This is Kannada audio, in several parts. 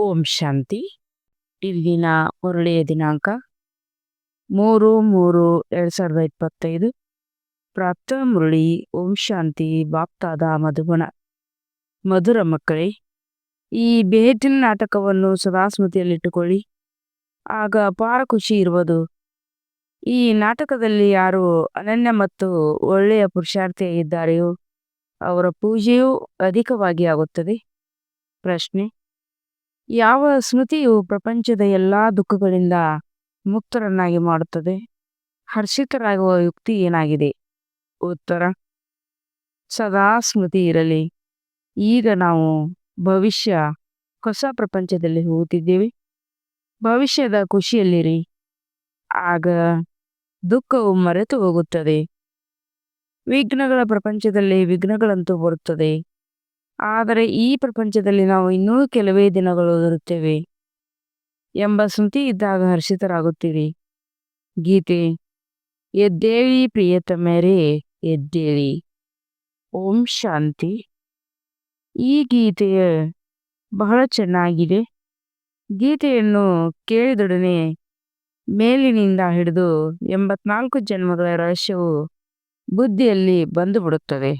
ಓಂ ಶಾಂತಿ. ಇಂದಿನ ಮುರಳಿಯ ದಿನಾಂಕ ಮೂರು ಮೂರು ಎರಡು ಸಾವಿರದ ಇಪ್ಪತ್ತೈದು. ಪ್ರಾಪ್ತ ಮುರಳಿ, ಓಂ ಶಾಂತಿ, ಬಾಪ್ತಾದ ಮಧುಗುಣ. ಮಧುರ ಮಕ್ಕಳೇ, ಈ ಬೇಟಿನ ನಾಟಕವನ್ನು ಸದಾಸ್ಮೃತಿಯಲ್ಲಿಟ್ಟುಕೊಳ್ಳಿ. ಆಗ ಅಪಾರ ಖುಷಿ ಇರುವುದು. ಈ ನಾಟಕದಲ್ಲಿ ಯಾರು ಅನನ್ಯ ಮತ್ತು ಒಳ್ಳೆಯ ಪುರುಷಾರ್ಥಿಯಾಗಿದ್ದಾರೆಯೋ ಅವರ ಪೂಜೆಯೂ ಅಧಿಕವಾಗಿ ಆಗುತ್ತದೆ. ಪ್ರಶ್ನೆ ಯಾವ ಸ್ಮೃತಿಯು ಪ್ರಪಂಚದ ಎಲ್ಲಾ ದುಃಖಗಳಿಂದ ಮುಕ್ತರನ್ನಾಗಿ ಮಾಡುತ್ತದೆ? ಹರ್ಷಿತರಾಗುವ ಯುಕ್ತಿ ಏನಾಗಿದೆ? ಉತ್ತರ. ಸದಾ ಸ್ಮೃತಿ ಇರಲಿ. ಈಗ ನಾವು ಭವಿಷ್ಯ ಹೊಸ ಪ್ರಪಂಚದಲ್ಲಿ ಹೋಗುತ್ತಿದ್ದೇವೆ. ಭವಿಷ್ಯದ ಖುಷಿಯಲ್ಲಿರಿ. ಆಗ ದುಃಖವು ಮರೆತು ಹೋಗುತ್ತದೆ ವಿಘ್ನಗಳ ಪ್ರಪಂಚದಲ್ಲಿ ವಿಘ್ನಗಳಂತೂ ಬರುತ್ತದೆ. ಆದರೆ ಈ ಪ್ರಪಂಚದಲ್ಲಿ ನಾವು ಇನ್ನೂ ಕೆಲವೇ ದಿನಗಳು ಇರುತ್ತೇವೆ ಎಂಬ ಸ್ಮೃತಿ ಇದ್ದಾಗ ಹರ್ಷಿತರಾಗುತ್ತೀರಿ. ಗೀತೆ, ಎದ್ದೇಳಿ ಪ್ರಿಯತಮರೇ, ಎದ್ದೇಳಿ. ಓಂ ಶಾಂತಿ. ಈ ಗೀತೆಯ ಬಹಳ ಚೆನ್ನಾಗಿದೆ. ಗೀತೆಯನ್ನು ಕೇಳಿದೊಡನೆ ಮೇಲಿನಿಂದ ಹಿಡಿದು ಎಂಬತ್ನಾಲ್ಕು ಜನ್ಮಗಳ ರಹಸ್ಯವು ಬುದ್ಧಿಯಲ್ಲಿ ಬಂದು ಬಿಡುತ್ತದೆ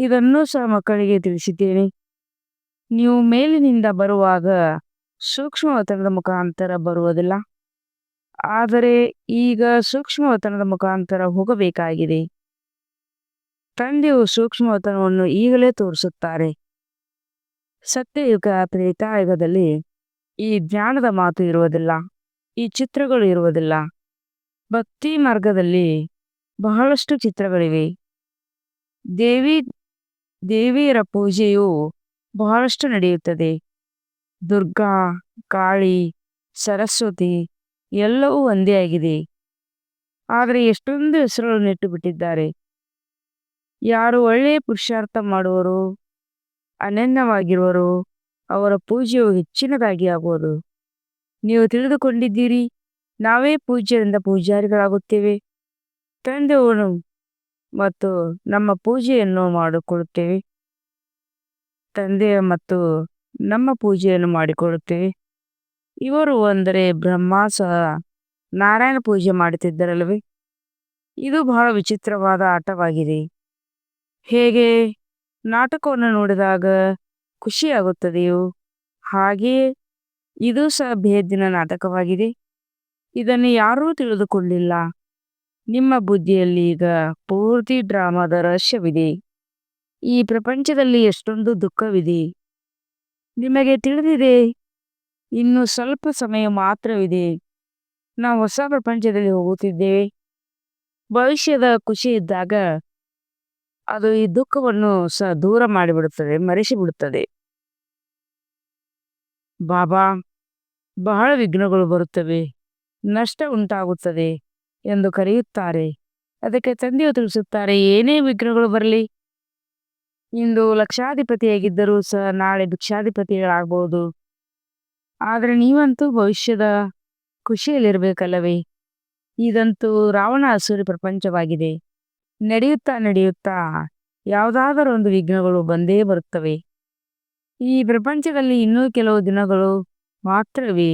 ಇದನ್ನೂ ಸಹ ಮಕ್ಕಳಿಗೆ ತಿಳಿಸಿದ್ದೇನೆ. ನೀವು ಮೇಲಿನಿಂದ ಬರುವಾಗ ಸೂಕ್ಷ್ಮವತನದ ಮುಖಾಂತರ ಬರುವುದಿಲ್ಲ. ಆದರೆ ಈಗ ಸೂಕ್ಷ್ಮವತನದ ಮುಖಾಂತರ ಹೋಗಬೇಕಾಗಿದೆ. ತಂದೆಯು ಸೂಕ್ಷ್ಮವತನವನ್ನು ಈಗಲೇ ತೋರಿಸುತ್ತಾರೆ. ಸತ್ಯಯುಗ ತ್ರೇತಾಯುಗದಲ್ಲಿ ಈ ಜ್ಞಾನದ ಮಾತು ಇರುವುದಿಲ್ಲ, ಈ ಚಿತ್ರಗಳು ಇರುವುದಿಲ್ಲ. ಭಕ್ತಿ ಮಾರ್ಗದಲ್ಲಿ ಬಹಳಷ್ಟು ಚಿತ್ರಗಳಿವೆ. ದೇವಿ ದೇವಿಯರ ಪೂಜೆಯು ಬಹಳಷ್ಟು ನಡೆಯುತ್ತದೆ. ದುರ್ಗಾ, ಕಾಳಿ, ಸರಸ್ವತಿ ಎಲ್ಲವೂ ಒಂದೇ ಆಗಿದೆ. ಆದರೆ ಎಷ್ಟೊಂದು ಹೆಸರುಗಳನ್ನು ಇಟ್ಟು ಬಿಟ್ಟಿದ್ದಾರೆ ಯಾರು ಒಳ್ಳೆಯ ಪುರುಷಾರ್ಥ ಮಾಡುವರು, ಅನನ್ಯವಾಗಿರುವರು, ಅವರ ಪೂಜೆಯು ಹೆಚ್ಚಿನದಾಗಿ ಆಗುವುದು. ನೀವು ತಿಳಿದುಕೊಂಡಿದ್ದೀರಿ, ನಾವೇ ಪೂಜ್ಯರಿಂದ ಪೂಜಾರಿಗಳಾಗುತ್ತೇವೆ. ತಂದೆಯವನು ಮತ್ತು ನಮ್ಮ ಪೂಜೆಯನ್ನು ಮಾಡಿಕೊಳ್ಳುತ್ತೇವೆ. ತಂದೆಯ ಮತ್ತು ನಮ್ಮ ಪೂಜೆಯನ್ನು ಮಾಡಿಕೊಳ್ಳುತ್ತೇವೆ. ಇವರು ಅಂದರೆ ಬ್ರಹ್ಮ ಸಹ ನಾರಾಯಣ ಪೂಜೆ ಮಾಡುತ್ತಿದ್ದರಲ್ವೇ ಇದು ಬಹಳ ವಿಚಿತ್ರವಾದ ಆಟವಾಗಿದೆ. ಹೇಗೆ? ನಾಟಕವನ್ನು ನೋಡಿದಾಗ ಖುಷಿಯಾಗುತ್ತದೆಯೋ? ಹಾಗೆಯೇ ಇದು ಸಹ ಭೇದಿನ ನಾಟಕವಾಗಿದೆ. ಇದನ್ನು ಯಾರೂ ತಿಳಿದುಕೊಂಡಿಲ್ಲ ನಿಮ್ಮ ಬುದ್ಧಿಯಲ್ಲಿ ಈಗ ಪೂರ್ತಿ ಡ್ರಾಮಾದ ರಹಸ್ಯವಿದೆ. ಈ ಪ್ರಪಂಚದಲ್ಲಿ ಎಷ್ಟೊಂದು ದುಃಖವಿದೆ. ನಿಮಗೆ ತಿಳಿದಿದೆ, ಇನ್ನು ಸ್ವಲ್ಪ ಸಮಯ ಮಾತ್ರವಿದೆ. ನಾವು ಹೊಸ ಪ್ರಪಂಚದಲ್ಲಿ ಹೋಗುತ್ತಿದ್ದೇವೆ. ಭವಿಷ್ಯದ ಖುಷಿ ಇದ್ದಾಗ ಅದು ಈ ದುಃಖವನ್ನು ಸ ದೂರ ಮಾಡಿಬಿಡುತ್ತದೆ, ಮರೆಸಿಬಿಡುತ್ತದೆ. ಬಾಬಾ, ಬಹಳ ವಿಘ್ನಗಳು ಬರುತ್ತವೆ. ನಷ್ಟ ಉಂಟಾಗುತ್ತದೆ. ಎಂದು ಕರೆಯುತ್ತಾರೆ. ಅದಕ್ಕೆ ತಂದೆಯು ತಿಳಿಸುತ್ತಾರೆ, ಏನೇ ವಿಘ್ನಗಳು ಬರಲಿ, ಇಂದು ಲಕ್ಷಾಧಿಪತಿಯಾಗಿದ್ದರೂ ಸಹ ನಾಳೆ ಭಿಕ್ಷಾಧಿಪತಿಗಳಾಗಬಹುದು. ಆದರೆ ನೀವಂತೂ ಭವಿಷ್ಯದ ಖುಷಿಯಲ್ಲಿರಬೇಕಲ್ಲವೇ? ಇದಂತೂ ರಾವಣ ಹಸೂರಿ ಪ್ರಪಂಚವಾಗಿದೆ. ನಡೆಯುತ್ತಾ ನಡೆಯುತ್ತಾ ಯಾವುದಾದರೂ ಒಂದು ವಿಘ್ನಗಳು ಬಂದೇ ಬರುತ್ತವೆ. ಈ ಪ್ರಪಂಚದಲ್ಲಿ ಇನ್ನೂ ಕೆಲವು ದಿನಗಳು ಮಾತ್ರವೇ.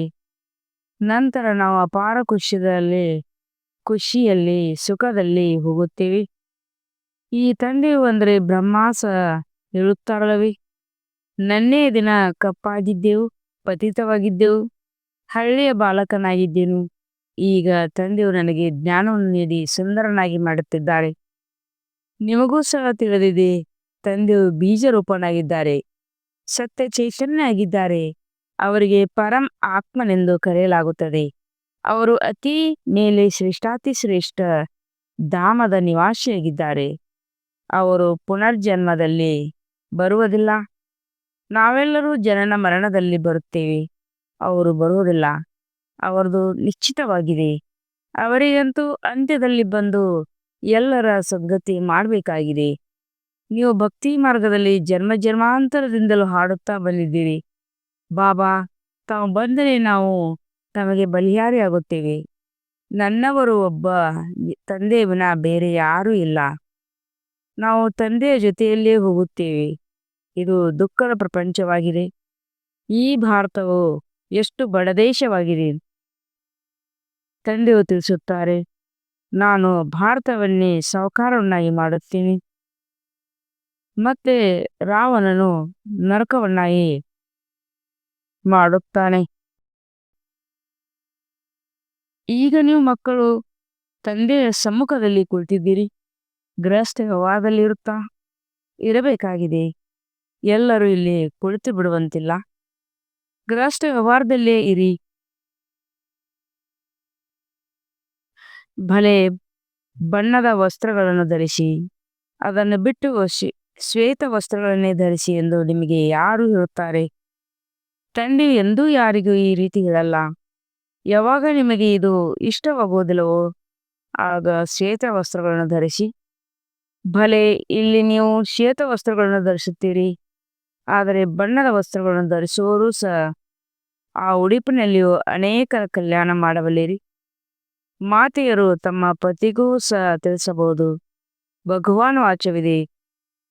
ನಂತರ ನಾವು ಅಪಾರ ಖುಷಿಯಲ್ಲಿ ಖುಷಿಯಲ್ಲಿ, ಸುಖದಲ್ಲಿ ಹೋಗುತ್ತೇವೆ. ಈ ತಂದೆಯು ಅಂದರೆ ಬ್ರಹ್ಮಾಸ ಸಹ ಹೇಳುತ್ತಾರಲ್ಲವೇ ನನ್ನೇ ದಿನ ಕಪ್ಪಾಗಿದ್ದೆವು, ಪತಿತವಾಗಿದ್ದೆವು, ಹಳ್ಳಿಯ ಬಾಲಕನಾಗಿದ್ದೆನು. ಈಗ ತಂದೆಯು ನನಗೆ ಜ್ಞಾನವನ್ನು ನೀಡಿ ಸುಂದರನಾಗಿ ಮಾಡುತ್ತಿದ್ದಾರೆ. ನಿಮಗೂ ಸಹ ತಿಳಿದಿದೆ, ತಂದೆಯು ಬೀಜರೂಪನಾಗಿದ್ದಾರೆ ಸತ್ಯ ಚೈತನ್ಯ ಆಗಿದ್ದಾರೆ ಅವರಿಗೆ ಪರಂ ಆತ್ಮನೆಂದು ಕರೆಯಲಾಗುತ್ತದೆ. ಅವರು ಅತಿ ಮೇಲೆ ಶ್ರೇಷ್ಠಾತಿ ಶ್ರೇಷ್ಠ ಧಾಮದ ನಿವಾಸಿಯಾಗಿದ್ದಾರೆ. ಅವರು ಪುನರ್ಜನ್ಮದಲ್ಲಿ ಬರುವುದಿಲ್ಲ. ನಾವೆಲ್ಲರೂ ಜನನ ಮರಣದಲ್ಲಿ ಬರುತ್ತೇವೆ. ಅವರು ಬರುವುದಿಲ್ಲ. ಅವರದು ನಿಶ್ಚಿತವಾಗಿದೆ. ಅವರಿಗಂತೂ ಅಂತ್ಯದಲ್ಲಿ ಬಂದು ಎಲ್ಲರ ಸಂಗತಿ ಮಾಡಬೇಕಾಗಿದೆ. ನೀವು ಭಕ್ತಿ ಮಾರ್ಗದಲ್ಲಿ ಜನ್ಮ ಜನ್ಮಾಂತರದಿಂದಲೂ ಹಾಡುತ್ತಾ ಬಂದಿದ್ದೀರಿ. ಬಾಬಾ, ತಾವು ಬಂದರೆ ನಾವು ತಮಗೆ ಬಲಿಯಾರಿಯಾಗುತ್ತೇವೆ ನನ್ನವರು ಒಬ್ಬ ತಂದೆ ವಿನ ಬೇರೆ ಯಾರೂ ಇಲ್ಲ. ನಾವು ತಂದೆಯ ಜೊತೆಯಲ್ಲೇ ಹೋಗುತ್ತೇವೆ. ಇದು ದುಃಖದ ಪ್ರಪಂಚವಾಗಿದೆ. ಈ ಭಾರತವು ಎಷ್ಟು ಬಡ ದೇಶವಾಗಿದೆ. ತಂದೆಯು ತಿಳಿಸುತ್ತಾರೆ, ನಾನು ಭಾರತವನ್ನೇ ಸಾಹುಕಾರವನ್ನಾಗಿ ಮಾಡುತ್ತೇನೆ. ಮತ್ತೆ ರಾವಣನು ನರಕವನ್ನಾಗಿ ಮಾಡುತ್ತಾನೆ. ಈಗ ನೀವು ಮಕ್ಕಳು ತಂದೆಯ ಸಮ್ಮುಖದಲ್ಲಿ ಕುಳಿತಿದ್ದೀರಿ. ಗೃಹಸ್ಥ ವ್ಯವಹಾರದಲ್ಲಿರುತ್ತಾ ಇರಬೇಕಾಗಿದೆ. ಎಲ್ಲರೂ ಇಲ್ಲಿ ಕುಳಿತು ಬಿಡುವಂತಿಲ್ಲ. ಗೃಹಸ್ಥ ವ್ಯವಹಾರದಲ್ಲೇ ಇರಿ. ಭಲೆ ಬಣ್ಣದ ವಸ್ತ್ರಗಳನ್ನು ಧರಿಸಿ, ಅದನ್ನು ಬಿಟ್ಟು ಶ್ವೇತ ವಸ್ತ್ರಗಳನ್ನೇ ಧರಿಸಿ ಎಂದು ನಿಮಗೆ ಯಾರು ಹೇಳುತ್ತಾರೆ? ತಂದೆ ಎಂದೂ ಯಾರಿಗೂ ಈ ರೀತಿ ಹೇಳಲ್ಲ. ಯಾವಾಗ ನಿಮಗೆ ಇದು ಇಷ್ಟವಾಗುವುದಿಲ್ಲವೋ ಆಗ ಶ್ವೇತ ವಸ್ತ್ರಗಳನ್ನು ಧರಿಸಿ. ಭಲೆ, ಇಲ್ಲಿ ನೀವು ಶ್ವೇತ ವಸ್ತ್ರಗಳನ್ನು ಧರಿಸುತ್ತೀರಿ. ಆದರೆ ಬಣ್ಣದ ವಸ್ತ್ರಗಳನ್ನು ಧರಿಸುವವರು ಸಹ ಆ ಉಡುಪಿನಲ್ಲಿಯೂ ಅನೇಕರ ಕಲ್ಯಾಣ ಮಾಡಬಲ್ಲಿರಿ. ಮಾತೆಯರು ತಮ್ಮ ಪತಿಗೂ ಸಹ ತಿಳಿಸಬಹುದು. ಭಗವಾನ್ ವಾಚವಿದೆ.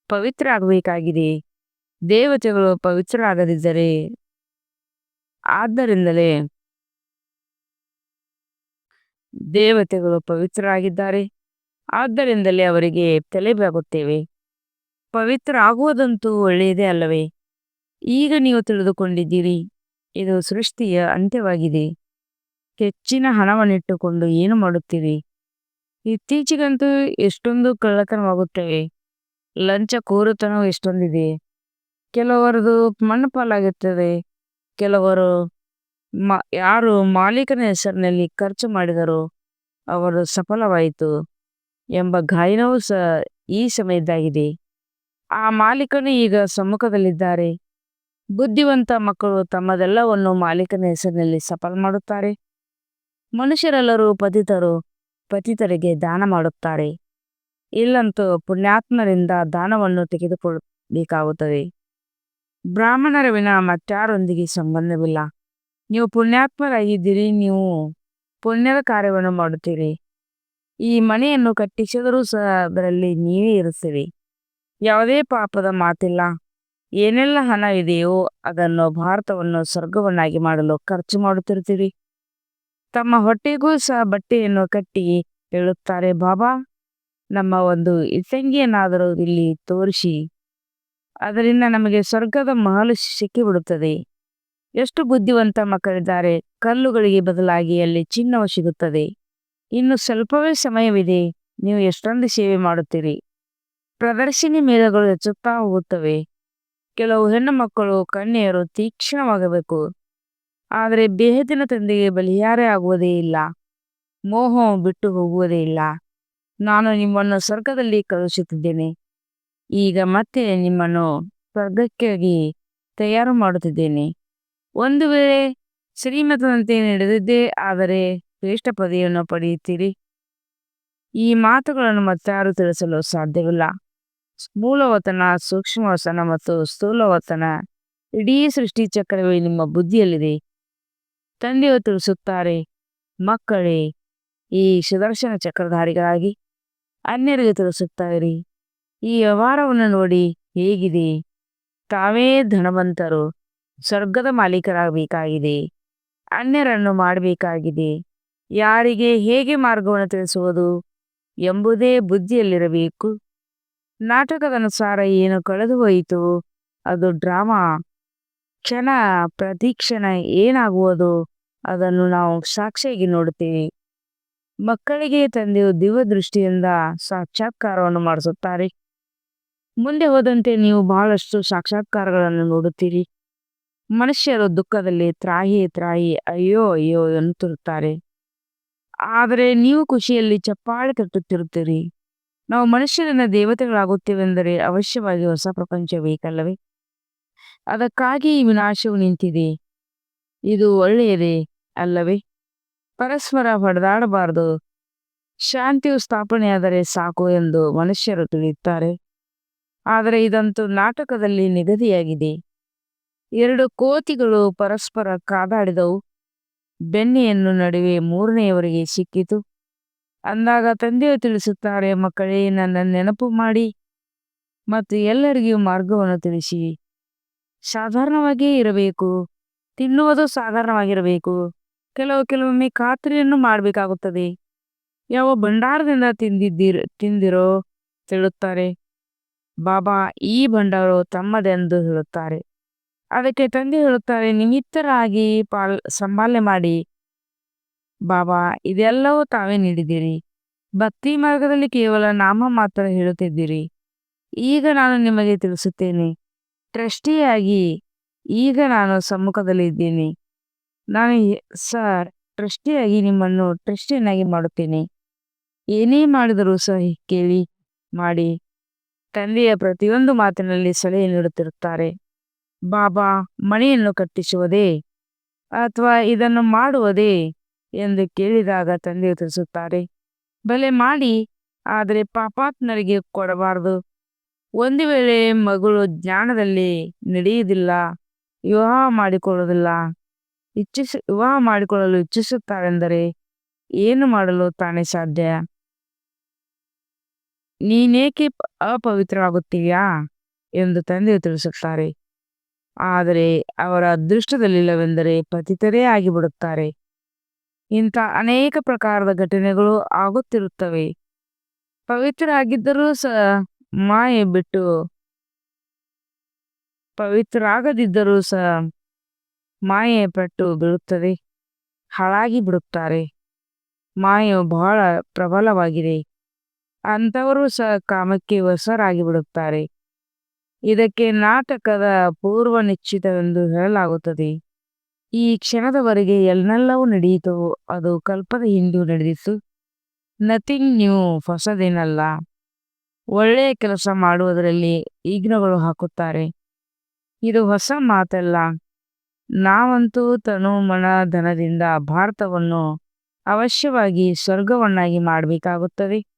ಪವಿತ್ರ ಆಗಬೇಕಾಗಿದೆ. ದೇವತೆಗಳು ಪವಿತ್ರರಾಗದಿದ್ದರೆ ಆದ್ದರಿಂದಲೇ ದೇವತೆಗಳು ಪವಿತ್ರರಾಗಿದ್ದಾರೆ. ಆದ್ದರಿಂದಲೇ ಅವರಿಗೆ ತಲೆಬಾಗುತ್ತೇವೆ. ಪವಿತ್ರ ಆಗುವುದಂತೂ ಒಳ್ಳೆಯದೇ ಅಲ್ಲವೇ? ಈಗ ನೀವು ತಿಳಿದುಕೊಂಡಿದ್ದೀರಿ. ಇದು ಸೃಷ್ಟಿಯ ಅಂತ್ಯವಾಗಿದೆ. ಹೆಚ್ಚಿನ ಹಣವನ್ನಿಟ್ಟುಕೊಂಡು ಏನು ಮಾಡುತ್ತೀರಿ? ಇತ್ತೀಚೆಗಂತೂ ಎಷ್ಟೊಂದು ಕಳ್ಳತನವಾಗುತ್ತವೆ. ಲಂಚ ಕೋರುತನವು ಎಷ್ಟೊಂದಿದೆ. ಕೆಲವರದು ಮಣ್ಣು ಪಾಲಾಗುತ್ತದೆ. ಕೆಲವರು ಮ, ಯಾರು ಮಾಲೀಕನ ಹೆಸರಿನಲ್ಲಿ ಖರ್ಚು ಮಾಡಿದರೋ ಅವರು ಸಫಲವಾಯಿತು ಎಂಬ ಗಾಯನವೂ ಸಹ ಈ ಸಮಯದ್ದಾಗಿದೆ. ಆ ಮಾಲೀಕನು ಈಗ ಸಮ್ಮುಖದಲ್ಲಿದ್ದಾರೆ. ಬುದ್ಧಿವಂತ ಮಕ್ಕಳು ತಮ್ಮದೆಲ್ಲವನ್ನು ಮಾಲೀಕನ ಹೆಸರಿನಲ್ಲಿ ಸಫಲ ಮಾಡುತ್ತಾರೆ. ಮನುಷ್ಯರೆಲ್ಲರೂ ಪತಿತರು, ಪತಿತರಿಗೆ ದಾನ ಮಾಡುತ್ತಾರೆ. ಇಲ್ಲಂತೂ ಪುಣ್ಯಾತ್ಮರಿಂದ ದಾನವನ್ನು ತೆಗೆದುಕೊಳ್ಳಬೇಕಾಗುತ್ತದೆ ಬ್ರಾಹ್ಮಣರ ವಿನ ಮತ್ತಾರೊಂದಿಗೆ ಸಂಬಂಧವಿಲ್ಲ. ನೀವು ಪುಣ್ಯಾತ್ಮರಾಗಿದ್ದೀರಿ, ನೀವು ಪುಣ್ಯದ ಕಾರ್ಯವನ್ನು ಮಾಡುತ್ತೀರಿ. ಈ ಮನೆಯನ್ನು ಕಟ್ಟಿಸಿದರೂ ಸಹ ಅದರಲ್ಲಿ ನೀವೇ ಇರುತ್ತೀರಿ. ಯಾವುದೇ ಪಾಪದ ಮಾತಿಲ್ಲ. ಏನೆಲ್ಲ ಹಣ ಇದೆಯೋ ಅದನ್ನು ಭಾರತವನ್ನು ಸ್ವರ್ಗವನ್ನಾಗಿ ಮಾಡಲು ಖರ್ಚು ಮಾಡುತ್ತಿರ್ತೀರಿ ತಮ್ಮ ಹೊಟ್ಟೆಗೂ ಸಹ ಬಟ್ಟೆಯನ್ನು ಕಟ್ಟಿ ಹೇಳುತ್ತಾರೆ, ಬಾಬಾ, ನಮ್ಮ ಒಂದು ಇಟ್ಟಂಗಿಯನ್ನಾದರೂ ಇಲ್ಲಿ ತೋರಿಸಿ. ಅದರಿಂದ ನಮಗೆ ಸ್ವರ್ಗದ ಮಹಲು ಸಿಕ್ಕಿಬಿಡುತ್ತದೆ. ಎಷ್ಟು ಬುದ್ಧಿವಂತ ಮಕ್ಕಳಿದ್ದಾರೆ, ಕಲ್ಲುಗಳಿಗೆ ಬದಲಾಗಿ ಅಲ್ಲಿ ಚಿನ್ನವು ಸಿಗುತ್ತದೆ. ಇನ್ನು ಸ್ವಲ್ಪವೇ ಸಮಯವಿದೆ, ನೀವು ಎಷ್ಟೊಂದು ಸೇವೆ ಮಾಡುತ್ತೀರಿ. ಪ್ರದರ್ಶಿನಿ ಮೇಳಗಳು ಹೆಚ್ಚುತ್ತಾ ಹೋಗುತ್ತವೆ. ಕೆಲವು ಹೆಣ್ಣು ಮಕ್ಕಳು ಕನ್ಯೆಯರು ತೀಕ್ಷ್ಣವಾಗಬೇಕು. ಆದರೆ ಬೇಹದಿನ ತಂದೆಗೆ ಬಲಿಯಾರೇ ಆಗುವುದೇ ಇಲ್ಲ. ಮೋಹ ಬಿಟ್ಟು ಹೋಗುವುದೇ ಇಲ್ಲ. ನಾನು ನಿಮ್ಮನ್ನು ಸ್ವರ್ಗದಲ್ಲಿ ಕಳುಹಿಸುತ್ತಿದ್ದೇನೆ. ಈಗ ಮತ್ತೆ ನಿಮ್ಮನ್ನು ಸ್ವರ್ಗಕ್ಕಾಗಿ ತಯಾರು ಮಾಡುತ್ತಿದ್ದೇನೆ. ಒಂದು ವೇಳೆ ಶ್ರೀಮತದಂತೆ ನಡೆದಿದ್ದೇ ಆದರೆ ಶ್ರೇಷ್ಠ ಪದವಿಯನ್ನು ಪಡೆಯುತ್ತೀರಿ. ಈ ಮಾತುಗಳನ್ನು ಮತ್ತಾರು ತಿಳಿಸಲು ಸಾಧ್ಯವಿಲ್ಲ. ಮೂಲವತನ, ಸೂಕ್ಷ್ಮವಸನ ಮತ್ತು ಸ್ಥೂಲವತನ ಇಡೀ ಸೃಷ್ಟಿ ಚಕ್ರವೇ ನಿಮ್ಮ ಬುದ್ಧಿಯಲ್ಲಿದೆ. ತಂದೆಯು ತಿಳಿಸುತ್ತಾರೆ, ಮಕ್ಕಳೇ, ಈ ಸುದರ್ಶನ ಚಕ್ರಧಾರಿಗಳಾಗಿ ಅನ್ಯರಿಗೆ ತಿಳಿಸುತ್ತಾರೆ. ಈ ವ್ಯವಹಾರವನ್ನು ನೋಡಿ ಹೇಗಿದೆ. ತಾವೇ ಧನವಂತರು. ಸ್ವರ್ಗದ ಮಾಲೀಕರಾಗಬೇಕಾಗಿದೆ. ಅನ್ಯರನ್ನು ಮಾಡಬೇಕಾಗಿದೆ. ಯಾರಿಗೆ ಹೇಗೆ ಮಾರ್ಗವನ್ನು ತಿಳಿಸುವುದು ಎಂಬುದೇ ಬುದ್ಧಿಯಲ್ಲಿರಬೇಕು. ನಾಟಕದ ಅನುಸಾರ ಏನು ಕಳೆದು ಹೋಯಿತು ಅದು ಡ್ರಾಮಾ. ಕ್ಷಣ ಪ್ರತಿಕ್ಷಣ ಏನಾಗುವುದು, ಅದನ್ನು ನಾವು ಸಾಕ್ಷಿಯಾಗಿ ನೋಡುತ್ತೇವೆ. ಮಕ್ಕಳಿಗೆ ತಂದೆಯು ದಿವ್ಯ ದೃಷ್ಟಿಯಿಂದ ಸಾಕ್ಷಾತ್ಕಾರವನ್ನು ಮಾಡಿಸುತ್ತಾರೆ. ಮುಂದೆ ಹೋದಂತೆ ನೀವು ಬಹಳಷ್ಟು ಸಾಕ್ಷಾತ್ಕಾರಗಳನ್ನು ನೋಡುತ್ತೀರಿ. ಮನುಷ್ಯರು ದುಃಖದಲ್ಲಿ ತ್ರಾಹಿ ತ್ರಾಹಿ, ಅಯ್ಯೋ ಅಯ್ಯೋ ಎನ್ನುತ್ತಿರುತ್ತಾರೆ ಆದರೆ ನೀವು ಖುಷಿಯಲ್ಲಿ ಚಪ್ಪಾಳೆ ತಟ್ಟುತ್ತಿರುತ್ತೀರಿ. ನಾವು ಮನುಷ್ಯರನ್ನ ದೇವತೆಗಳಾಗುತ್ತೇವೆಂದರೆ ಅವಶ್ಯವಾಗಿ ಹೊಸ ಪ್ರಪಂಚ ಬೇಕಲ್ಲವೇ? ಅದಕ್ಕಾಗಿ ಈ ವಿನಾಶವು ನಿಂತಿದೆ. ಇದು ಒಳ್ಳೆಯದೇ ಅಲ್ಲವೇ? ಪರಸ್ಪರ ಹೊಡೆದಾಡಬಾರದು. ಶಾಂತಿಯು ಸ್ಥಾಪನೆಯಾದರೆ ಸಾಕು ಎಂದು ಮನುಷ್ಯರು ತಿಳಿಯುತ್ತಾರೆ. ಆದರೆ ಇದಂತೂ ನಾಟಕದಲ್ಲಿ ನಿಗದಿಯಾಗಿದೆ. ಎರಡು ಕೋತಿಗಳು ಪರಸ್ಪರ ಕಾದಾಡಿದವು. ಬೆನ್ನೆಯನ್ನು ನಡುವೆ ಮೂರನೆಯವರಿಗೆ ಸಿಕ್ಕಿತು. ಅಂದಾಗ ತಂದೆಯು ತಿಳಿಸುತ್ತಾರೆ, ಮಕ್ಕಳೇ, ನನ್ನ ನೆನಪು ಮಾಡಿ ಮತ್ತು ಎಲ್ಲರಿಗೂ ಮಾರ್ಗವನ್ನು ತಿಳಿಸಿ. ಸಾಧಾರಣವಾಗಿಯೇ ಇರಬೇಕು. ತಿನ್ನುವುದು ಸಾಧಾರಣವಾಗಿರಬೇಕು. ಕೆಲವು ಕೆಲವೊಮ್ಮೆ ಖಾತ್ರಿಯನ್ನು ಮಾಡಬೇಕಾಗುತ್ತದೆ. ಯಾವ ಭಂಡಾರದಿಂದ ತಿಂದಿದ್ದೀರ, ತಿಂದಿರೋ? ಹೇಳುತ್ತಾರೆ. ಬಾಬಾ, ಈ ಭಂಡಾರವು ತಮ್ಮದೆಂದು ಹೇಳುತ್ತಾರೆ. ಅದಕ್ಕೆ ತಂದೆ ಹೇಳುತ್ತಾರೆ, ನಿಮಿತ್ತರಾಗಿ ಪಾಲ್ ಸಂಭಾಲನೆ ಮಾಡಿ, ಬಾಬಾ, ಇದೆಲ್ಲವೂ ತಾವೇ ನೀಡಿದ್ದೀರಿ. ಭಕ್ತಿ ಮಾರ್ಗದಲ್ಲಿ ಕೇವಲ ನಾಮ ಮಾತ್ರ ಹೇಳುತ್ತಿದ್ದೀರಿ. ಈಗ ನಾನು ನಿಮಗೆ ತಿಳಿಸುತ್ತೇನೆ, ಟ್ರಸ್ಟಿಯಾಗಿ ಈಗ ನಾನು ಸಮ್ಮುಖದಲ್ಲಿ ಇದ್ದೀನಿ. ನಾನು ಸರ್, ಟ್ರಸ್ಟಿಯಾಗಿ ನಿಮ್ಮನ್ನು ಟ್ರಸ್ಟಿಯನ್ನಾಗಿ ಮಾಡುತ್ತೇನೆ. ಏನೇ ಮಾಡಿದರೂ ಸಹ, ಕೇಳಿ, ಮಾಡಿ. ತಂದೆಯ ಪ್ರತಿಯೊಂದು ಮಾತಿನಲ್ಲಿ ಸಲಹೆ ನೀಡುತ್ತಿರುತ್ತಾರೆ. ಬಾಬಾ ಮನೆಯನ್ನು ಕಟ್ಟಿಸುವುದೇ ಅಥವಾ ಇದನ್ನು ಮಾಡುವುದೇ ಎಂದು ಕೇಳಿದಾಗ ತಂದೆ ತಿಳಿಸುತ್ತಾರೆ. ಬಲೆ ಮಾಡಿ, ಆದರೆ ಪಾಪಾತ್ಮರಿಗೆ ಕೊಡಬಾರದು. ಒಂದು ವೇಳೆ ಮಗಳು ಜ್ಞಾನದಲ್ಲಿ ನಡೆಯುವುದಿಲ್ಲ, ವಿವಾಹ ಮಾಡಿಕೊಳ್ಳುವುದಿಲ್ಲ, ಇಚ್ಛಿಸ, ವಿವಾಹ ಮಾಡಿಕೊಳ್ಳಲು ಇಚ್ಛಿಸುತ್ತಾರೆಂದರೆ ಏನು ಮಾಡಲು ತಾನೇ ಸಾಧ್ಯ? ನೀನೇಕೆ ಅಪವಿತ್ರವಾಗುತ್ತೀಯಾ ಎಂದು ತಂದೆ ತಿಳಿಸುತ್ತಾರೆ. ಆದರೆ ಅವರ ಅದೃಷ್ಟದಲ್ಲಿಲ್ಲವೆಂದರೆ ಪತಿತರೇ ಆಗಿಬಿಡುತ್ತಾರೆ. ಇಂಥ ಅನೇಕ ಪ್ರಕಾರದ ಘಟನೆಗಳು ಆಗುತ್ತಿರುತ್ತವೆ. ಪವಿತ್ರರಾಗಿದ್ದರೂ ಸಹ ಮಾಯೆ ಬಿಟ್ಟು ಪವಿತ್ರರಾಗದಿದ್ದರೂ ಸಹ ಮಾಯೆ ಪಟ್ಟು ಬಿಡುತ್ತದೆ ಹಾಳಾಗಿ ಬಿಡುತ್ತಾರೆ. ಮಾಯೆಯು ಬಹಳ ಪ್ರಬಲವಾಗಿದೆ. ಅಂಥವರು ಸಹ ಕಾಮಕ್ಕೆ ವಶರಾಗಿ ಬಿಡುತ್ತಾರೆ ಇದಕ್ಕೆ ನಾಟಕದ ಪೂರ್ವ ನಿಶ್ಚಿತವೆಂದು ಹೇಳಲಾಗುತ್ತದೆ. ಈ ಕ್ಷಣದವರೆಗೆ ಎಲ್ಲೆಲ್ಲವೂ ನಡೆಯಿತು, ಅದು ಕಲ್ಪದ ಹಿಂದೂ ನಡೆದಿತ್ತು. ನಥಿಂಗ್ ನ್ಯೂ ಹೊಸದೇನಲ್ಲ. ಒಳ್ಳೆಯ ಕೆಲಸ ಮಾಡುವುದರಲ್ಲಿ ಈಗ್ನಗಳು ಹಾಕುತ್ತಾರೆ. ಇದು ಹೊಸ ಮಾತಲ್ಲ. ನಾವಂತೂ ತನು ಮನ ಧನದಿಂದ ಭಾರತವನ್ನು ಅವಶ್ಯವಾಗಿ ಸ್ವರ್ಗವನ್ನಾಗಿ ಮಾಡಬೇಕಾಗುತ್ತದೆ.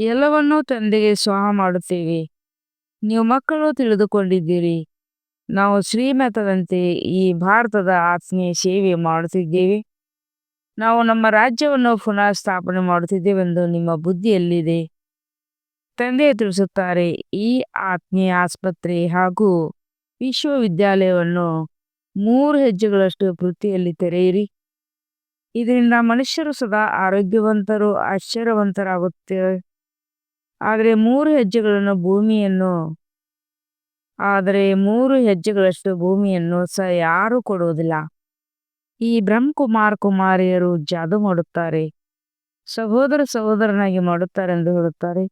ಎಲ್ಲವನ್ನೂ ತಂದೆಗೆ ಸ್ವಾಹ ಮಾಡುತ್ತೇವೆ. ನೀವು ಮಕ್ಕಳು ತಿಳಿದುಕೊಂಡಿದ್ದೀರಿ. ನಾವು ಶ್ರೀಮತದಂತೆ ಈ ಭಾರತದ ಆತ್ಮೀಯ ಸೇವೆ ಮಾಡುತ್ತಿದ್ದೇವೆ. ನಾವು ನಮ್ಮ ರಾಜ್ಯವನ್ನು ಪುನಃ ಸ್ಥಾಪನೆ ಮಾಡುತ್ತಿದ್ದೇವೆಂದು ನಿಮ್ಮ ಬುದ್ಧಿಯಲ್ಲಿದೆ. ತಂದೆ ತಿಳಿಸುತ್ತಾರೆ, ಈ ಆತ್ಮೀಯ ಆಸ್ಪತ್ರೆ ಹಾಗೂ ವಿಶ್ವವಿದ್ಯಾಲಯವನ್ನು ಮೂರು ಹೆಜ್ಜೆಗಳಷ್ಟು ವೃತ್ತಿಯಲ್ಲಿ ತೆರೆಯಿರಿ. ಇದರಿಂದ ಮನುಷ್ಯರು ಸದಾ ಆರೋಗ್ಯವಂತರು ಆಶ್ಚರ್ಯವಂತರಾಗುತ್ತೇವೆ ಆದರೆ ಮೂರು ಹೆಜ್ಜೆಗಳನ್ನು ಭೂಮಿಯನ್ನು, ಆದರೆ ಮೂರು ಹೆಜ್ಜೆಗಳಷ್ಟು ಭೂಮಿಯನ್ನು ಸಹ ಯಾರೂ ಕೊಡುವುದಿಲ್ಲ. ಈ ಬ್ರಹ್ಮಕುಮಾರ್ ಕುಮಾರಿಯರು ಜಾದು ಮಾಡುತ್ತಾರೆ. ಸಹೋದರ ಸಹೋದರನಾಗಿ ಮಾಡುತ್ತಾರೆ ಎಂದು ಹೇಳುತ್ತಾರೆ.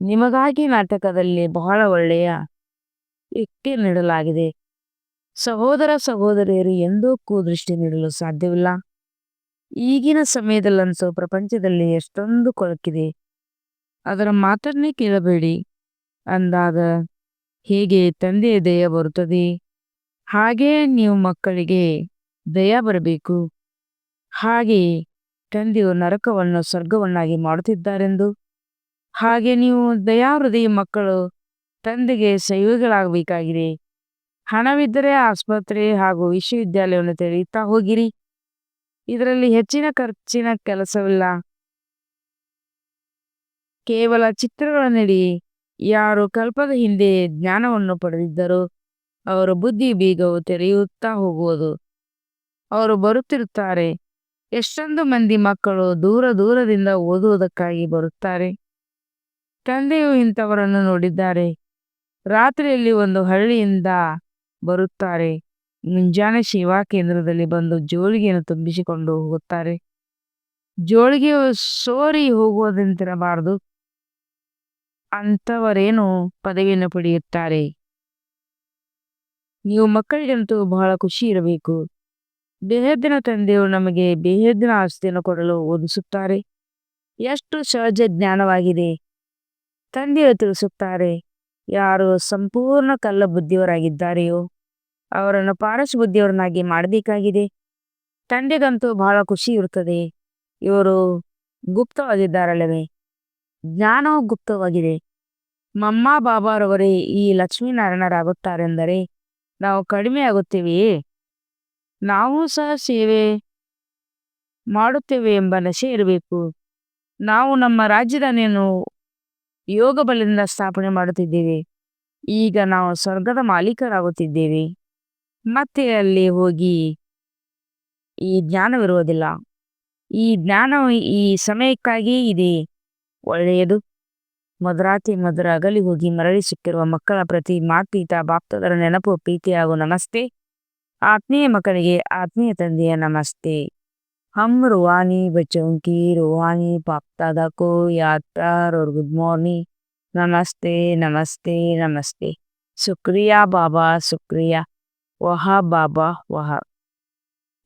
ನಿಮಗಾಗಿ ನಾಟಕದಲ್ಲಿ ಬಹಳ ಒಳ್ಳೆಯ ಯುಕ್ತಿ ನೀಡಲಾಗಿದೆ. ಸಹೋದರ ಸಹೋದರಿಯರು ಎಂದೂ ಕೂದೃಷ್ಟಿ ನೀಡಲು ಸಾಧ್ಯವಿಲ್ಲ. ಈಗಿನ ಸಮಯದಲ್ಲಂತೂ ಪ್ರಪಂಚದಲ್ಲಿ ಎಷ್ಟೊಂದು ಕೊಳಕಿದೆ. ಅದರ ಮಾತನ್ನೇ ಕೇಳಬೇಡಿ. ಅಂದಾಗ, ಹೇಗೆ ತಂದೆಯ ದಯ ಬರುತ್ತದೆ? ಹಾಗೆ ನೀವು ಮಕ್ಕಳಿಗೆ ದಯ ಬರಬೇಕು. ಹಾಗೆ ತಂದೆಯು ನರಕವನ್ನು ಸ್ವರ್ಗವನ್ನಾಗಿ ಮಾಡುತ್ತಿದ್ದಾರೆಂದು. ಹಾಗೆ ನೀವು ದಯಾಹೃದಯ ಮಕ್ಕಳು ತಂದೆಗೆ ಸಹಯೋಗಿಗಳಾಗಬೇಕಾಗಿದೆ. ಹಣವಿದ್ದರೆ ಆಸ್ಪತ್ರೆ ಹಾಗೂ ವಿಶ್ವವಿದ್ಯಾಲಯವನ್ನು ತೆರೆಯುತ್ತಾ ಹೋಗಿರಿ. ಇದರಲ್ಲಿ ಹೆಚ್ಚಿನ ಖರ್ಚಿನ ಕೆಲಸವಿಲ್ಲ. ಕೇವಲ ಚಿತ್ರಗಳ ನಡಿ ಯಾರು ಕಲ್ಪದ ಹಿಂದೆ ಜ್ಞಾನವನ್ನು ಪಡೆದಿದ್ದರು ಅವರ ಬುದ್ಧಿ ಬೀಗವು ತೆರೆಯುತ್ತಾ ಹೋಗುವುದು. ಅವರು ಬರುತ್ತಿರುತ್ತಾರೆ. ಎಷ್ಟೊಂದು ಮಂದಿ ಮಕ್ಕಳು ದೂರ ದೂರದಿಂದ ಓದುವುದಕ್ಕಾಗಿ ಬರುತ್ತಾರೆ. ತಂದೆಯು ಇಂಥವರನ್ನು ನೋಡಿದ್ದಾರೆ. ರಾತ್ರಿಯಲ್ಲಿ ಒಂದು ಹಳ್ಳಿಯಿಂದ ಬರುತ್ತಾರೆ. ಮುಂಜಾನೆ ಸೇವಾ ಕೇಂದ್ರದಲ್ಲಿ ಬಂದು ಜೋಳಿಗೆಯನ್ನು ತುಂಬಿಸಿಕೊಂಡು ಹೋಗುತ್ತಾರೆ. ಜೋಳಿಗೆಯು ಸೋರಿ ಹೋಗುವುದಂತಿರಬಾರದು. ಅಂಥವರೇನು ಪದವಿಯನ್ನು ಪಡೆಯುತ್ತಾರೆ? ನೀವು ಮಕ್ಕಳಿಗಂತೂ ಬಹಳ ಖುಷಿ ಇರಬೇಕು. ಬೇಹದ್ದಿನ ತಂದೆಯು ನಮಗೆ ಬೇಹದ್ದಿನ ಆಸ್ತಿಯನ್ನು ಕೊಡಲು ಓದಿಸುತ್ತಾರೆ. ಎಷ್ಟು ಸಹಜ ಜ್ಞಾನವಾಗಿದೆ. ತಂದೆಯವರು ತಿಳಿಸುತ್ತಾರೆ, ಯಾರು ಸಂಪೂರ್ಣ ಕಲ್ಲ ಬುದ್ಧಿಯವರಾಗಿದ್ದಾರೆಯೋ, ಅವರನ್ನು ಪಾರಸ ಬುದ್ಧಿಯವರನ್ನಾಗಿ ಮಾಡಬೇಕಾಗಿದೆ. ತಂದೆಗಂತೂ ಬಹಳ ಖುಷಿ ಇರುತ್ತದೆ. ಇವರು ಗುಪ್ತವಾಗಿದ್ದಾರಲ್ಲವೇ? ಜ್ಞಾನವು ಗುಪ್ತವಾಗಿದೆ. ಮಮ್ಮ ಬಾಬಾರವರೇ, ಈ ಲಕ್ಷ್ಮೀನಾರಾಯಣರಾಗುತ್ತಾರೆಂದರೆ ನಾವು ಕಡಿಮೆ ಆಗುತ್ತೇವೆಯೇ? ನಾವು ಸಹ ಸೇವೆ ಮಾಡುತ್ತೇವೆ ಎಂಬ ನಶೆ ಇರಬೇಕು. ನಾವು ನಮ್ಮ ರಾಜಧಾನಿಯನ್ನು ಯೋಗ ಬಲದಿಂದ ಸ್ಥಾಪನೆ ಮಾಡುತ್ತಿದ್ದೇವೆ. ಈಗ ನಾವು ಸ್ವರ್ಗದ ಮಾಲೀಕರಾಗುತ್ತಿದ್ದೇವೆ. ಮತ್ತೆ ಅಲ್ಲಿ ಹೋಗಿ ಈ ಜ್ಞಾನವಿರುವುದಿಲ್ಲ. ಈ ಜ್ಞಾನ ಈ ಸಮಯಕ್ಕಾಗಿ ಇದೆ. ಒಳ್ಳೆಯದು ಮಧುರಾತಿ ಮಧುರ ಅಗಲಿ ಹೋಗಿ ಮರಳಿ ಸಿಕ್ಕಿರುವ ಮಕ್ಕಳ ಪ್ರತಿ ಮಾತ್ಪೀತ ಬಾಪ್ತದರ ನೆನಪು ಪ್ರೀತಿ ಹಾಗೂ ನಮಸ್ತೆ ಆತ್ಮೀಯ ಮಕ್ಕಳಿಗೆ ಆತ್ಮೀಯ ತಂದೆಯ ನಮಸ್ತೆ हम रूहानी बच्चों की रूहानी बाप दादा को याद प्यार और गुड मॉर्निंग नमस्ते नमस्ते नमस्ते ಶುಕ್ರಿಯಾ ಬಾಬಾ ಶುಕ್ರಿಯಾ ವಹ ಬಾಬಾ ವಹ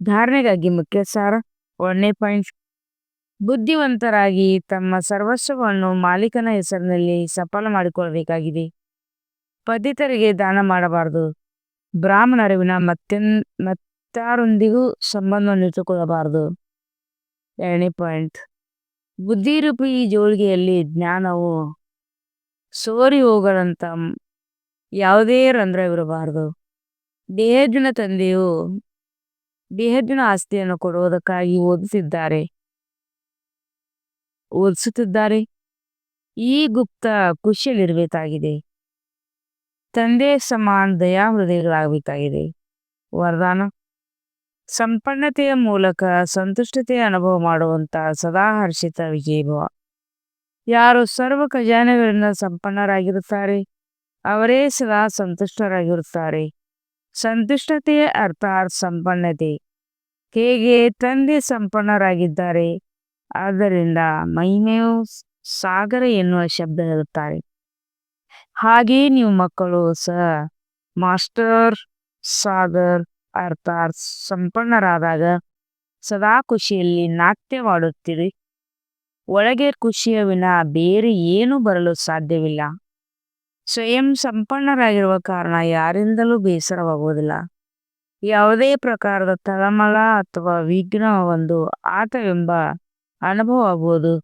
ಧಾರಣೆಗಾಗಿ ಮುಖ್ಯ ಸಾರ ಒಂದನೇ ಪಾಯಿಂಟ್ ಬುದ್ಧಿವಂತರಾಗಿ ತಮ್ಮ ಸರ್ವಸ್ವವನ್ನು ಮಾಲೀಕನ ಹೆಸರಿನಲ್ಲಿ ಸಫಲ ಮಾಡಿಕೊಳ್ಳಬೇಕಾಗಿದೆ. ಪದಿತರಿಗೆ ದಾನ ಮಾಡಬಾರದು. ಬ್ರಾಹ್ಮಣರಿವಿನ ಮತ್ತೆನ್ ಮತ್ತಾರೊಂದಿಗೂ ಸಂಬಂಧವನ್ನು ಇಟ್ಟುಕೊಳ್ಳಬಾರದು. ಎರಡನೇ ಪಾಯಿಂಟ್. ಬುದ್ಧಿರೂಪಿ ಜೋಳಿಗೆಯಲ್ಲಿ ಜ್ಞಾನವು ಸೋರಿ ಹೋಗದಂತ ಯಾವುದೇ ರಂಧ್ರವಿರಬಾರದು. ದೇಹದಿನ ತಂದೆಯು ದೇಹದಿನ ಆಸ್ತಿಯನ್ನು ಕೊಡುವುದಕ್ಕಾಗಿ ಓದಿಸಿದ್ದಾರೆ ಓದಿಸುತ್ತಿದ್ದಾರೆ. ಈ ಗುಪ್ತ ಖುಷಿಯಲ್ಲಿರಬೇಕಾಗಿದೆ ತಂದೆ ಸಮಾನ ದಯಾ ಹೃದಯಗಳಾಗಬೇಕಾಗಿದೆ ವರದಾನ, ಸಂಪನ್ನತೆಯ ಮೂಲಕ ಸಂತುಷ್ಟತೆಯ ಅನುಭವ ಮಾಡುವಂತ ಸದಾ ಹರ್ಷಿತ ವಿಜಯಭವ ಯಾರು ಸರ್ವ ಖಜಾನೆಗಳಿಂದ ಸಂಪನ್ನರಾಗಿರುತ್ತಾರೆ, ಅವರೇ ಸದಾ ಸಂತುಷ್ಟರಾಗಿರುತ್ತಾರೆ. ಸಂತುಷ್ಟತೆಯ ಅರ್ಥ ಸಂಪನ್ನತೆ. ಹೇಗೆ ತಂದೆ ಸಂಪನ್ನರಾಗಿದ್ದಾರೆ ಆದ್ದರಿಂದ ಮಹಿಮೆಯು ಸಾಗರ ಎನ್ನುವ ಶಬ್ದ ಹೇಳುತ್ತಾರೆ. ಹಾಗೆಯೇ ನೀವು ಮಕ್ಕಳು ಸಹ ಮಾಸ್ಟರ್ ಸಾಗರ್ ಅರ್ಥಾತ್ ಸಂಪನ್ನರಾದಾಗ ಸದಾ ಖುಷಿಯಲ್ಲಿ ನಾಟ್ಯವಾಡುತ್ತೀರಿ ಒಳಗೆ ಖುಷಿಯ ವಿನ ಬೇರೆ ಏನೂ ಬರಲು ಸಾಧ್ಯವಿಲ್ಲ. ಸ್ವಯಂ ಸಂಪನ್ನರಾಗಿರುವ ಕಾರಣ ಯಾರಿಂದಲೂ ಬೇಸರವಾಗುವುದಿಲ್ಲ. ಯಾವುದೇ ಪ್ರಕಾರದ ತಳಮಳ ಅಥವಾ ವಿಘ್ನ ಒಂದು ಆಟವೆಂಬ ಅನುಭವ ಆಗುವುದು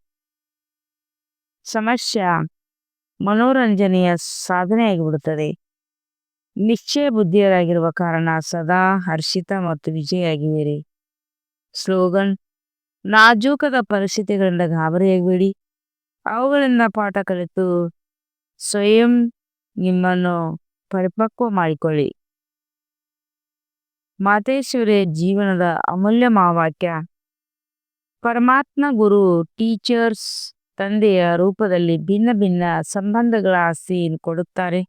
ಸಮಸ್ಯೆ ಮನೋರಂಜನೆಯ ಸಾಧನೆಯಾಗಿಬಿಡುತ್ತದೆ. ನಿಶ್ಚಯ ಬುದ್ಧಿಯರಾಗಿರುವ ಕಾರಣ ಸದಾ ಹರ್ಷಿತ ಮತ್ತು ವಿಜಯಾಗಿವಿರಿ ಸ್ಲೋಗನ್, ನಾಜೂಕದ ಪರಿಸ್ಥಿತಿಗಳಿಂದ ಗಾಬರಿಯಾಗಬೇಡಿ. ಅವುಗಳಿಂದ ಪಾಠ ಕಲಿತು ಸ್ವಯಂ ನಿಮ್ಮನ್ನು ಪರಿಪಕ್ವ ಮಾಡಿಕೊಳ್ಳಿ. ಮಾತೇಶ್ವರಿಯ ಜೀವನದ ಅಮೂಲ್ಯ ಮಹಾವಾಕ್ಯ ಪರಮಾತ್ಮ ಗುರು, ಟೀಚರ್ಸ್, ತಂದೆಯ ರೂಪದಲ್ಲಿ ಭಿನ್ನ ಭಿನ್ನ ಸಂಬಂಧಗಳ ಆಸ್ತಿಯನ್ನು ಕೊಡುತ್ತಾರೆ.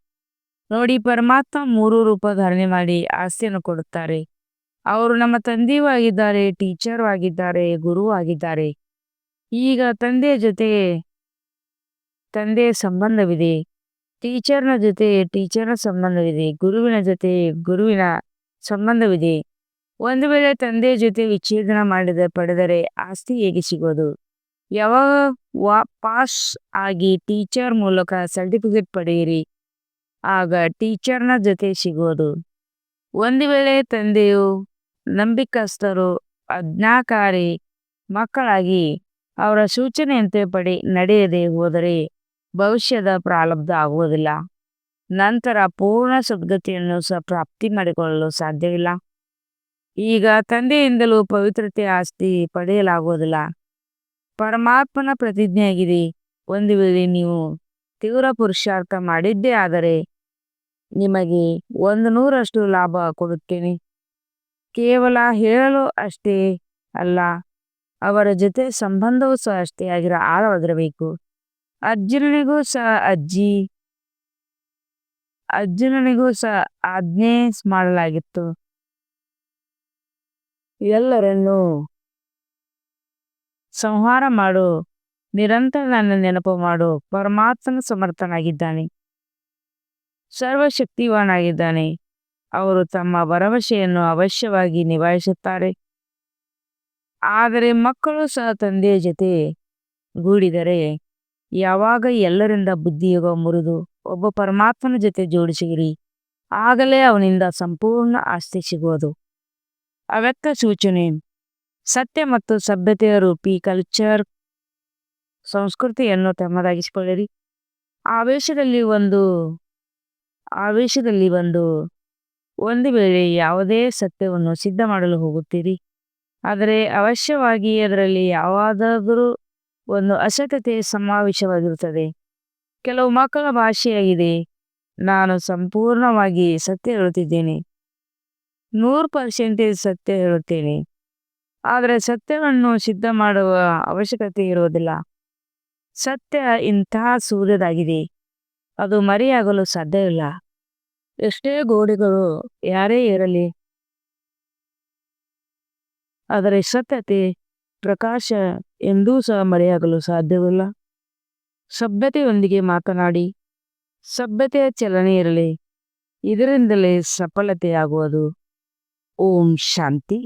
ನೋಡಿ, ಪರಮಾತ್ಮ ಮೂರು ರೂಪ ಧಾರಣೆ ಮಾಡಿ ಆಸ್ತಿಯನ್ನು ಕೊಡುತ್ತಾರೆ. ಅವರು ನಮ್ಮ ತಂದೆಯೂ ಆಗಿದ್ದಾರೆ, ಟೀಚರ್ ಆಗಿದ್ದಾರೆ ಗುರು ಆಗಿದ್ದಾರೆ. ಈಗ ತಂದೆಯ ಜೊತೆ ತಂದೆಯ ಸಂಬಂಧವಿದೆ, ಟೀಚರ್ನ ಜೊತೆ ಟೀಚರ್ನ ಸಂಬಂಧವಿದೆ, ಗುರುವಿನ ಜೊತೆ ಗುರುವಿನ ಸಂಬಂಧವಿದೆ. ಒಂದು ವೇಳೆ ತಂದೆಯ ಜೊತೆ ವಿಚ್ಛೇದನ ಮಾಡಿದ, ಪಡೆದರೆ ಆಸ್ತಿ ಹೇಗೆ ಸಿಗೋದು? ಯಾವಾಗ ವಾ ಪಾಸ್ ಆಗಿ ಟೀಚರ್ ಮೂಲಕ ಸರ್ಟಿಫಿಕೇಟ್ ಪಡೆಯಿರಿ, ಆಗ ಟೀಚರ್ನ ಜೊತೆ ಸಿಗೋದು. ಒಂದು ವೇಳೆ ತಂದೆಯು ನಂಬಿಕಸ್ಥರು ಅಜ್ಞಾಕಾರಿ ಮಕ್ಕಳಾಗಿ ಅವರ ಸೂಚನೆಯಂತೆ ಪಡೆ, ನಡೆಯದೆ ಹೋದರೆ ಭವಿಷ್ಯದ ಪ್ರಾರಬ್ಧ ಆಗುವುದಿಲ್ಲ. ನಂತರ ಪೂರ್ಣ ಸದ್ಗತಿಯನ್ನು ಸಹ ಪ್ರಾಪ್ತಿ ಮಾಡಿಕೊಳ್ಳಲು ಸಾಧ್ಯವಿಲ್ಲ. ಈಗ ತಂದೆಯಿಂದಲೂ ಪವಿತ್ರತೆ ಆಸ್ತಿ ಪಡೆಯಲಾಗುವುದಿಲ್ಲ. ಪರಮಾತ್ಮನ ಪ್ರತಿಜ್ಞೆಯಾಗಿದೆ. ಒಂದು ವೇಳೆ ನೀವು ತೀವ್ರ ಪುರುಷಾರ್ಥ ಮಾಡಿದ್ದೇ ಆದರೆ ನಿಮಗೆ ಒಂದು ನೂರಷ್ಟು ಲಾಭ ಕೊಡುತ್ತೇನೆ. ಕೇವಲ ಹೇಳಲು ಅಷ್ಟೇ ಅಲ್ಲ, ಅವರ ಜೊತೆ ಸಂಬಂಧವೂ ಸಹ ಅಷ್ಟೇ ಆಗಿರೋ ಆಳವಾಗಿರಬೇಕು ಅರ್ಜುನನಿಗೂ ಸಹ ಅಜ್ಜಿ ಅರ್ಜುನನಿಗೂ ಸಹ ಆಜ್ಞೆ ಮಾಡಲಾಗಿತ್ತು. ಎಲ್ಲರನ್ನೂ ಸಂಹಾರ ಮಾಡು. ನಿರಂತರ ನನ್ನ ನೆನಪು ಮಾಡು. ಪರಮಾತ್ಮನ ಸಮರ್ಥನಾಗಿದ್ದಾನೆ. ಸರ್ವಶಕ್ತಿವಾನಾಗಿದ್ದಾನೆ. ಅವರು ತಮ್ಮ ಭರವಸೆಯನ್ನು ಅವಶ್ಯವಾಗಿ ನಿಭಾಯಿಸುತ್ತಾರೆ. ಆದರೆ ಮಕ್ಕಳು ಸಹ ತಂದೆಯ ಜೊತೆ ಗೂಡಿದರೆ ಯಾವಾಗ ಎಲ್ಲರಿಂದ ಬುದ್ಧಿಯೋಗ ಮುರಿದು ಒಬ್ಬ ಪರಮಾತ್ಮನ ಜೊತೆ ಜೋಡಿಸಿರಿ, ಆಗಲೇ ಅವನಿಂದ ಸಂಪೂರ್ಣ ಆಸ್ತಿ ಸಿಗುವುದು. ಅವ್ಯಕ್ತ ಸೂಚನೆ. ಸತ್ಯ ಮತ್ತು ಸಭ್ಯತೆಯ ರೂಪಿ ಕಲ್ಚರ್ ಸಂಸ್ಕೃತಿಯನ್ನು ತಮ್ಮದಾಗಿಸಿಕೊಳ್ಳಿರಿ. ಆವೇಶದಲ್ಲಿ ಒಂದು ಆವೇಶದಲ್ಲಿ ಒಂದು ಒಂದು ವೇಳೆ ಯಾವುದೇ ಸತ್ಯವನ್ನು ಸಿದ್ಧ ಮಾಡಲು ಹೋಗುತ್ತೀರಿ. ಆದರೆ ಅವಶ್ಯವಾಗಿ ಅದರಲ್ಲಿ ಯಾವುದಾದರೂ ಒಂದು ಅಸತ್ಯತೆ ಸಮಾವೇಶವಾಗಿರುತ್ತದೆ. ಕೆಲವು ಮಕ್ಕಳ ಭಾಷೆಯಾಗಿದೆ. ನಾನು ಸಂಪೂರ್ಣವಾಗಿ ಸತ್ಯ ಹೇಳುತ್ತಿದ್ದೇನೆ. ನೂರು ಪರ್ಸೆಂಟೇಜ್ ಸತ್ಯ ಹೇಳುತ್ತೇನೆ. ಆದರೆ ಸತ್ಯವನ್ನು ಸಿದ್ಧ ಮಾಡುವ ಅವಶ್ಯಕತೆ ಇರುವುದಿಲ್ಲ. ಸತ್ಯ ಇಂತಹ ಸೂರ್ಯದಾಗಿದೆ. ಅದು ಮರೆಯಾಗಲು ಸಾಧ್ಯವಿಲ್ಲ. ಎಷ್ಟೇ ಗೋಡೆಗಳು ಯಾರೇ ಇರಲಿ. ಆದರೆ ಸತ್ಯತೆ ಪ್ರಕಾಶ ಎಂದೂ ಸಹ ಮರೆಯಾಗಲು ಸಾಧ್ಯವಿಲ್ಲ. ಸಭ್ಯತೆಯೊಂದಿಗೆ ಮಾತನಾಡಿ. ಸಭ್ಯತೆಯ ಚಲನೆ ಇರಲಿ. ಇದರಿಂದಲೇ ಸಫಲತೆಯಾಗುವುದು. ಓಂ ಶಾಂತಿ